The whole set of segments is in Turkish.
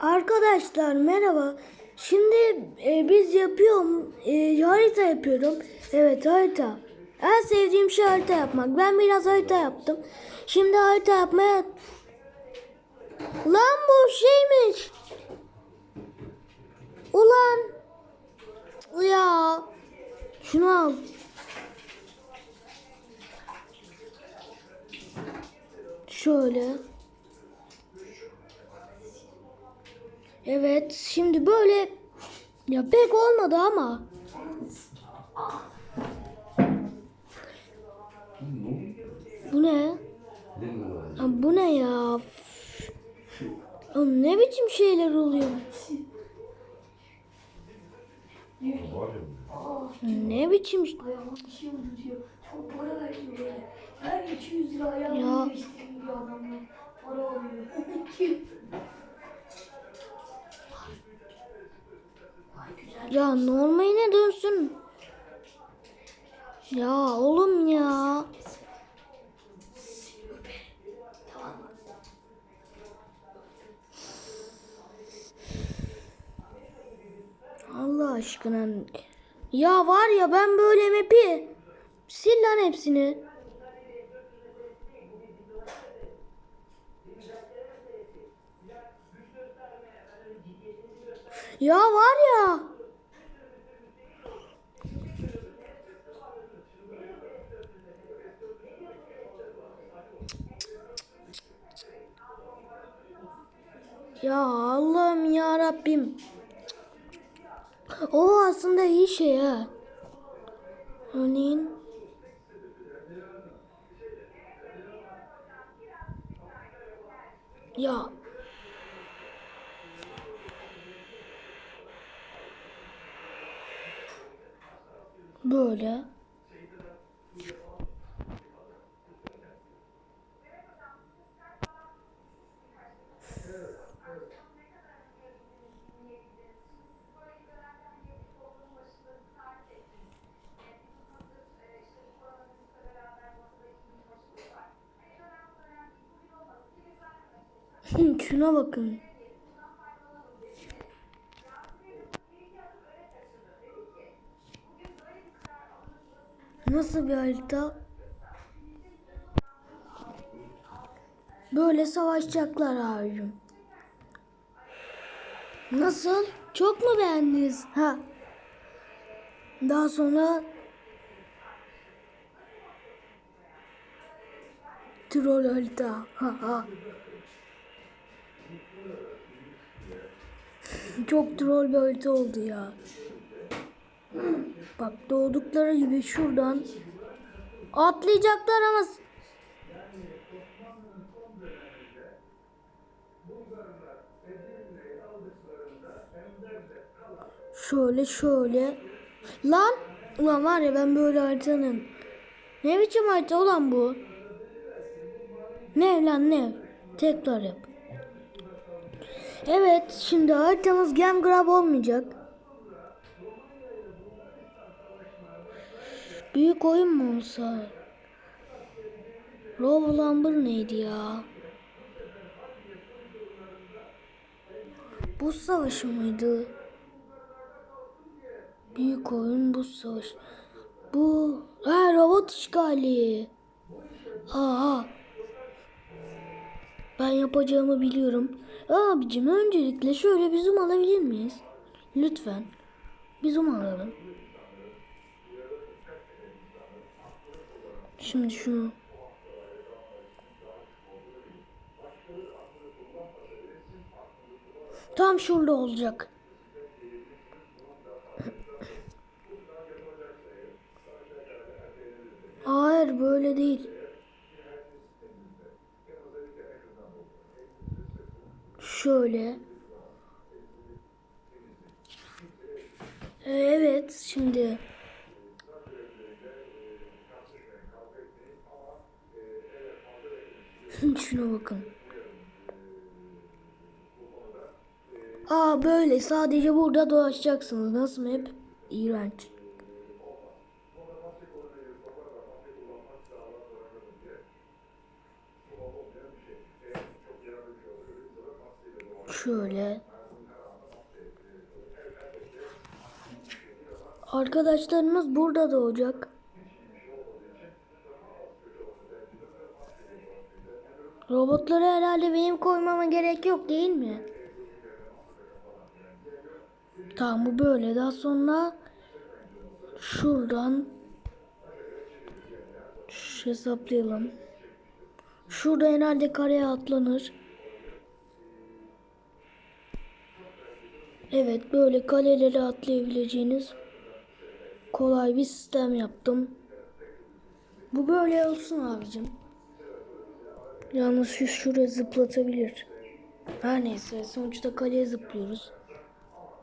Arkadaşlar merhaba. Şimdi e, biz yapıyorum. E, harita yapıyorum. Evet harita. En sevdiğim şey harita yapmak. Ben biraz harita yaptım. Şimdi harita yapmaya... Lan bu şeymiş. Ulan. Ya. Şunu al. Şöyle. Evet, şimdi böyle ya pek olmadı ama bu ne? Ya bu ne ya? Ya ne biçim şeyler oluyor? Ne biçim Ayağıma ya normaline dönsün. Ya oğlum ya. Allah aşkına. Ya var ya ben böyle map'i sil lan hepsini. Ya var ya. Ya Allah'ım ya Rabbim. O aslında iyi şey ha. Örneğin ya böyle şuna bakın. Nasıl bir harita? Böyle savaşacaklar abicim. Nasıl? Çok mu beğendiniz? Ha. Daha sonra troll harita. Ha ha. Çok troll bir harita oldu ya. Bak doğdukları gibi şuradan atlayacaklar ama şöyle şöyle. Lan! Ulan var ya ben böyle haritanın ne biçim harita ulan bu? Ne lan ne? Tekrar yap evet şimdi haritamız gem grab olmayacak Büyük oyun mu olsa? Robo Lumber neydi ya? Buz savaşı mıydı? Büyük oyun buz savaşı. Bu ha robot işgali. Aha. Ben yapacağımı biliyorum. Abicim öncelikle şöyle bir zoom alabilir miyiz? Lütfen. Bir zoom alalım. Şimdi şunu. Tam şurada olacak. Hayır böyle değil. Şöyle. Evet şimdi. Şuna bakın. Aa böyle sadece burada dolaşacaksınız. Nasıl map? İğrenç. Şöyle. Arkadaşlarımız burada doğacak. Robotları herhalde benim koymama gerek yok değil mi? Tamam bu böyle. Daha sonra şuradan şu hesaplayalım. Şurada herhalde kareye atlanır. Evet böyle kaleleri atlayabileceğiniz kolay bir sistem yaptım. Bu böyle olsun abicim. Yalnız şu şuraya zıplatabilir. Her neyse sonuçta kaleye zıplıyoruz.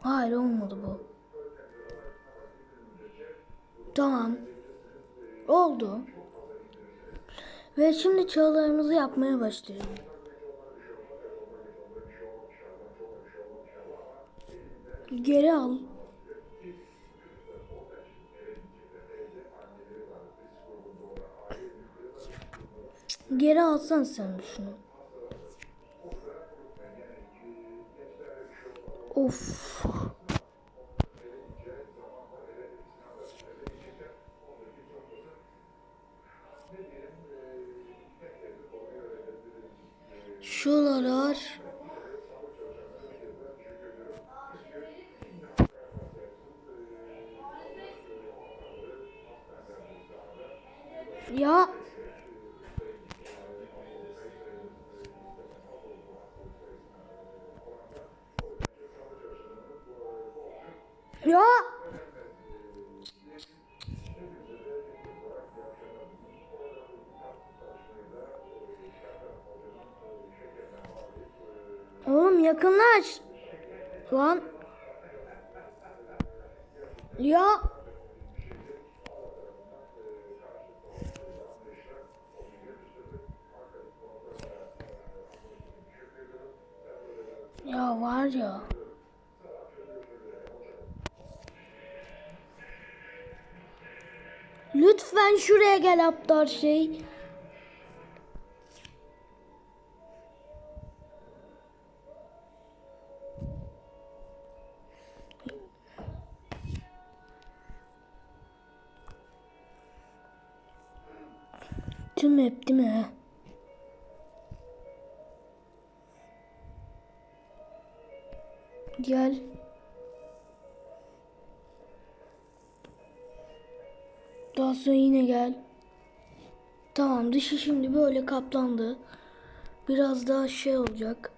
Hayır olmadı bu. Tamam. Oldu. Ve şimdi çağlarımızı yapmaya başlayalım. Geri al. Geri alsan sen şunu. Of. Şuralar Ya Oğlum yakınlaş. Lan. Ya. Ya var ya. Lütfen şuraya gel aptal şey. Tüm hep değil mi? Gel. Sonra yine gel. Tamam dışı şimdi böyle kaplandı. Biraz daha şey olacak.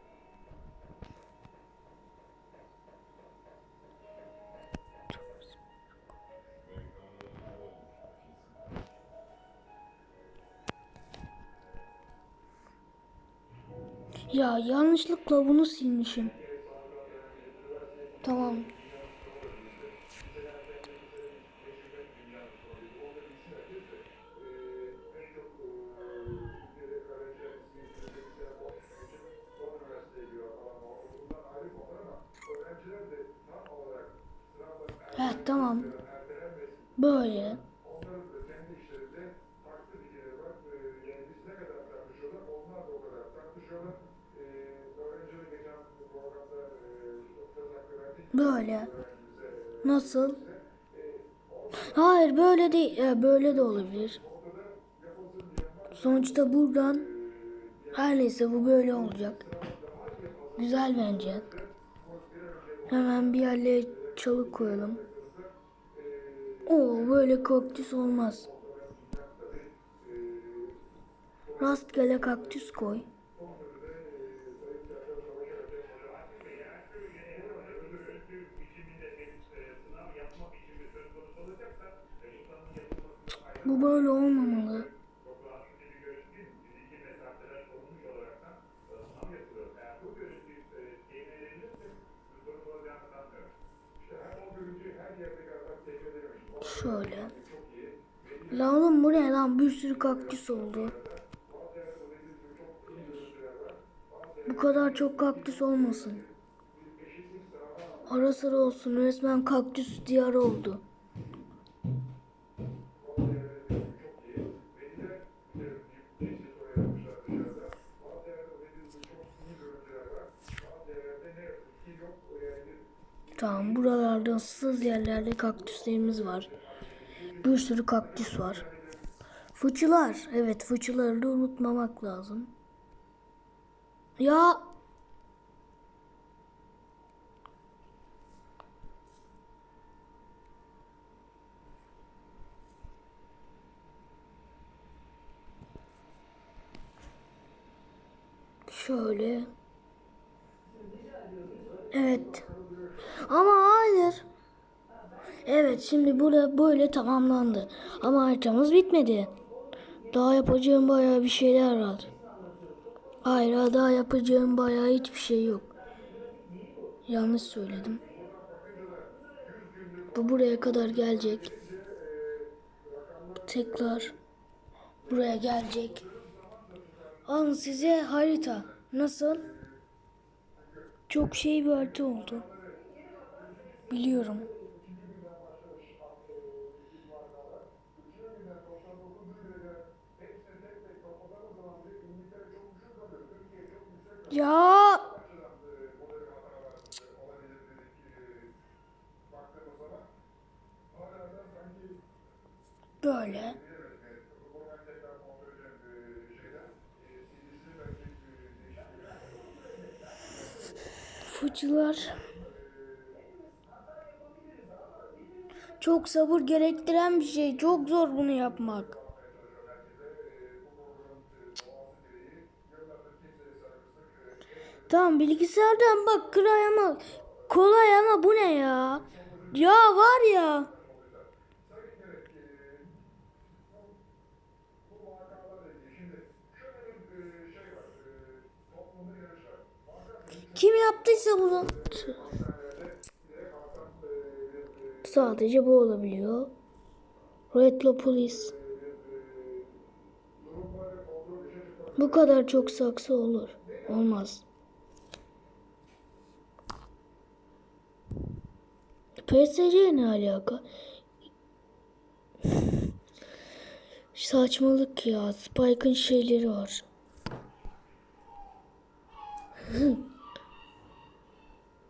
Ya yanlışlıkla bunu silmişim. Tamam. Böyle. Nasıl? Hayır böyle değil. Ya, böyle de olabilir. Sonuçta buradan her neyse bu böyle olacak. Güzel bence. Hemen bir yerlere çalı koyalım. Oo böyle kaktüs olmaz. Rastgele kaktüs koy. Böyle olmamalı. Şöyle. Lan oğlum bu ne lan bir sürü kaktüs oldu. Bu kadar çok kaktüs olmasın. Ara sıra olsun resmen kaktüs diyarı oldu. Issız yerlerde kaktüslerimiz var. Bir sürü kaktüs var. Fıçılar. Evet fıçıları da unutmamak lazım. Ya Şöyle. Evet. Ama hayır. Evet şimdi burada böyle tamamlandı. Ama haritamız bitmedi. Daha yapacağım bayağı bir şeyler var. Hayır daha yapacağım bayağı hiçbir şey yok. Yanlış söyledim. Bu buraya kadar gelecek. Tekrar buraya gelecek. Alın size harita. Nasıl? Çok şey bir harita oldu. Biliyorum. Ya böyle. Fıçılar. Çok sabır gerektiren bir şey. Çok zor bunu yapmak. Tamam bilgisayardan bak kolay ama kolay ama bu ne ya? Ya var ya. Kim yaptıysa bunu sadece bu olabiliyor. Retlopolis. Bu kadar çok saksı olur. Olmaz. PSG ne alaka? Saçmalık ya. Spike'ın şeyleri var.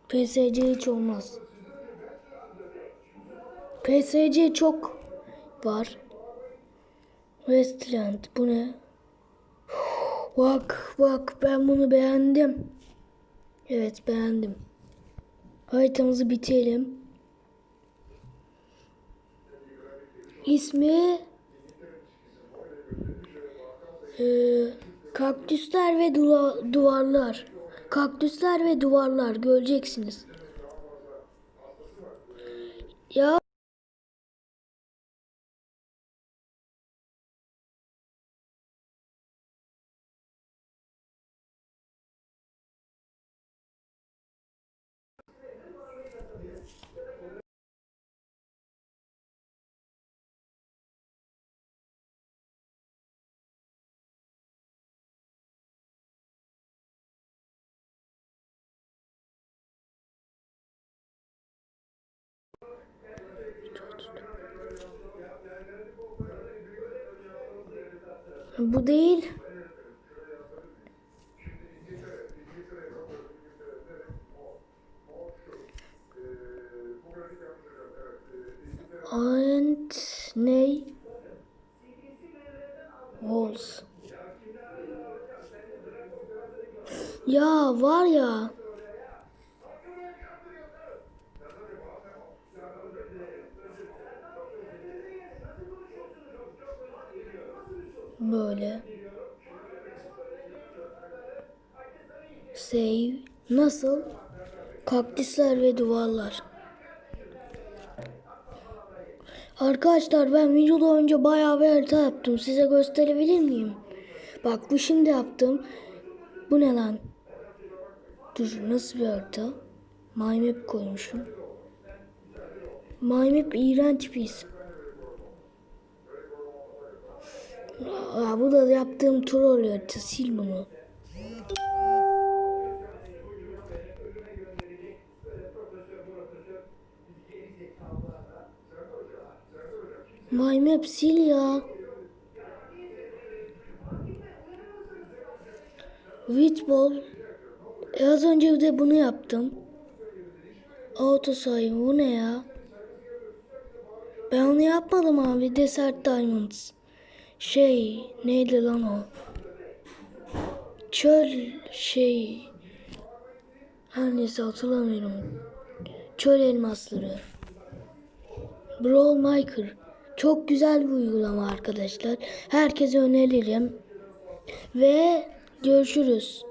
PSG hiç olmaz. PSG çok var. Westland bu ne? Bak bak ben bunu beğendim. Evet beğendim. Haritamızı bitirelim. İsmi eee, kaktüsler ve duvarlar. Kaktüsler ve duvarlar göreceksiniz. Ya bu değil. And ney? Walls. Ya var ya. Böyle. Save. Nasıl? Kaktüsler ve duvarlar. Arkadaşlar ben videoda önce bayağı bir harita yaptım. Size gösterebilir miyim? Bak bu şimdi yaptım. Bu ne lan? Dur nasıl bir harita? My map koymuşum. My map iğrenç bir isim. Aa, bu da yaptığım troll harita. Sil bunu. My map sil ya. Witball. E az önce de bunu yaptım. Auto sayım bu ne ya? Ben onu yapmadım abi. Desert Diamonds. Şey neydi lan o? Çöl şey. Her neyse hatırlamıyorum. Çöl elmasları. Brawl Maker. Çok güzel bir uygulama arkadaşlar. Herkese öneririm. Ve görüşürüz.